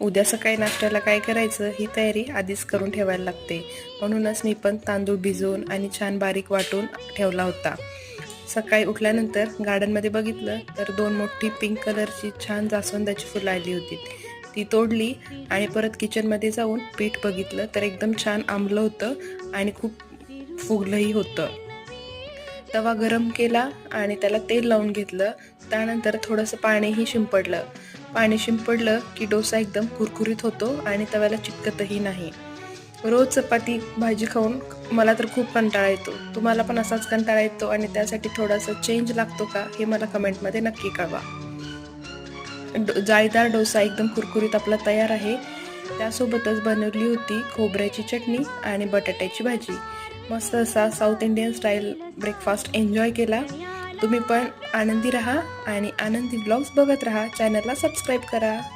उद्या सकाळी नाश्त्याला काय करायचं ही तयारी आधीच करून ठेवायला लागते. म्हणूनच मी पण तांदूळ भिजवून आणि छान बारीक वाटून ठेवला होता. सकाळी उठल्यानंतर गार्डनमध्ये बघितलं तर दोन मोठी पिंक कलरची छान जास्वंदाची फुलं आली होती. ती तोडली आणि परत किचनमध्ये जाऊन पीठ बघितलं तर एकदम छान आंबलं होतं आणि खूप फुगलंही होतं. तवा गरम केला आणि त्याला तेल लावून घेतलं. त्यानंतर थोडंसं पाणीही शिंपडलं. पाणी शिंपडलं की डोसा एकदम कुरकुरीत होतो आणि तव्याला चिटकतही नाही. रोज चपाती भाजी खाऊन मला तर खूप कंटाळा येतो. तुम्हाला पण असाच कंटाळा येतो आणि त्यासाठी थोडासा चेंज लागतो का हे मला कमेंटमध्ये नक्की कळवा. डो- जाळीदार डोसा एकदम कुरकुरीत आपला तयार आहे. त्यासोबतच बनवली होती खोबऱ्याची चटणी आणि बटाट्याची भाजी. मस्त असा South Indian style breakfast enjoy केला. तुम्ही पण आनंदी राहा आणि आनंदी ब्लॉग्स बघत राहा. चॅनलला सबस्क्राईब करा.